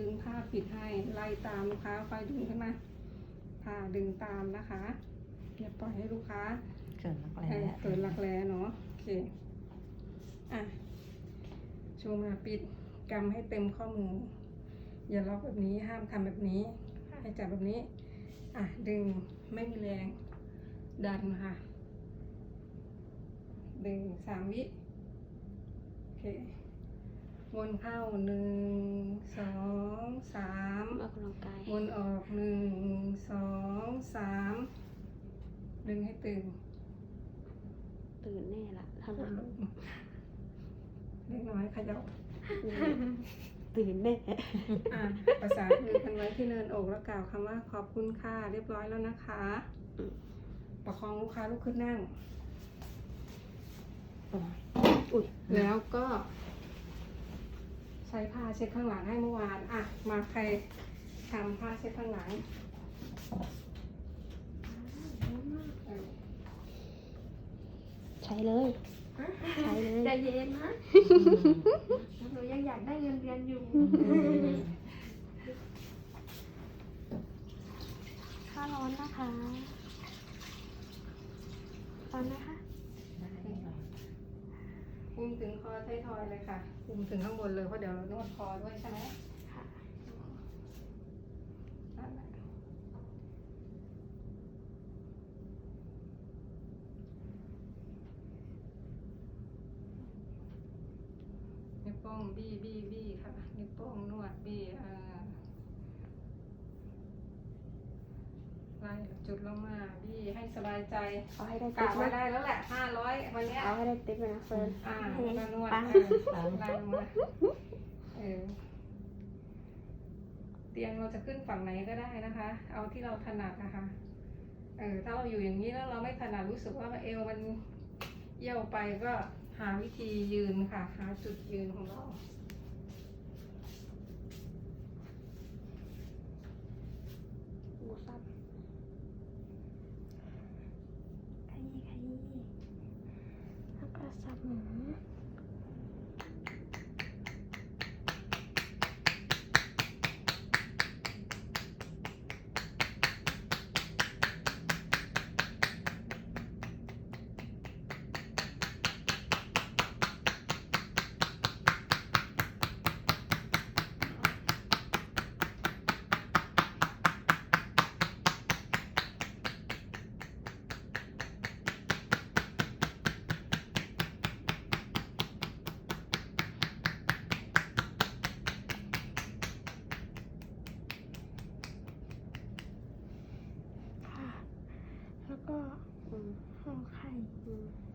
ดึงผ้าปิดให้ไล่ตามลูกค้าคอยดึงขึ้นมาผ้าดึงตามนะคะอย่าปล่อยให้ลูกค้าเกินรักแร้เออเกิดรักแร้เนาะโอเคอะชูมาปิดกำให้เต็มข้อมือ อย่าล็อกแบบนี้ห้ามทำแบบนี้ ให้จับแบบนี้ อะดึงไม่มีแรง ดันค่ะ ดึงสามวิโอเค วนเข้าหนึ่งสองสามออกกำลังกายวนออกหนึ่งสองสามดึงให้ตึงตื่นแน่ละถ้าลเรางเล็กน้อยขยับตื่นแน่อะประสานมือกันไว้ที่เนินอกแล้วกล่าวคำว่าขอบคุณค่ะเรียบร้อยแล้วนะคะ ประคองลูกค้าลุกขึ้นนั่ง อุ้ยแล้วก็ใช้ผ้าเช็ดข้างหลังให้เมื่อวาน อะ มาใครทำผ้าเช็ดข้างหลังเออใช้เลย ใช้เลยใจเย็นนะหนูยังอยากได้เงินเดือนอยู่ค่าร้อนนะคะร้อนนะคะคุม ถึงคอไทยทอยเลยค่ะ คุมถึงข้างบนเลยเพราะเดี๋ยวเรานวดคอด้วยใช่ไหมค่ะนั่นแหละนิ้วโป้งบี้บี้บี้ค่ะนิ้วโป้งนวดบี้อ่า ไล่จุดลงมาบี้ให้สบายใจเอาให้ได้กะติ๊บไว้นะได้แล้วแหละห้าร้อยวันเนี้ยเอาให้ได้ติ๊บนะเฟิร์นอ่าแล้วนวดปังเออไล่ลงมาเออเตียงเราจะขึ้นฝั่งไหนก็ได้นะคะ เอาที่เราถนัดนะคะ เออถ้าเราอยู่อย่างนี้แล้วเราไม่ถนัดรู้สึกว่าเอวมันเยี่ยวไปก็หาวิธียืนค่ะ หาจุดยืนของเรา หมูสับขยี้ขยี้ แล้ วก็สับห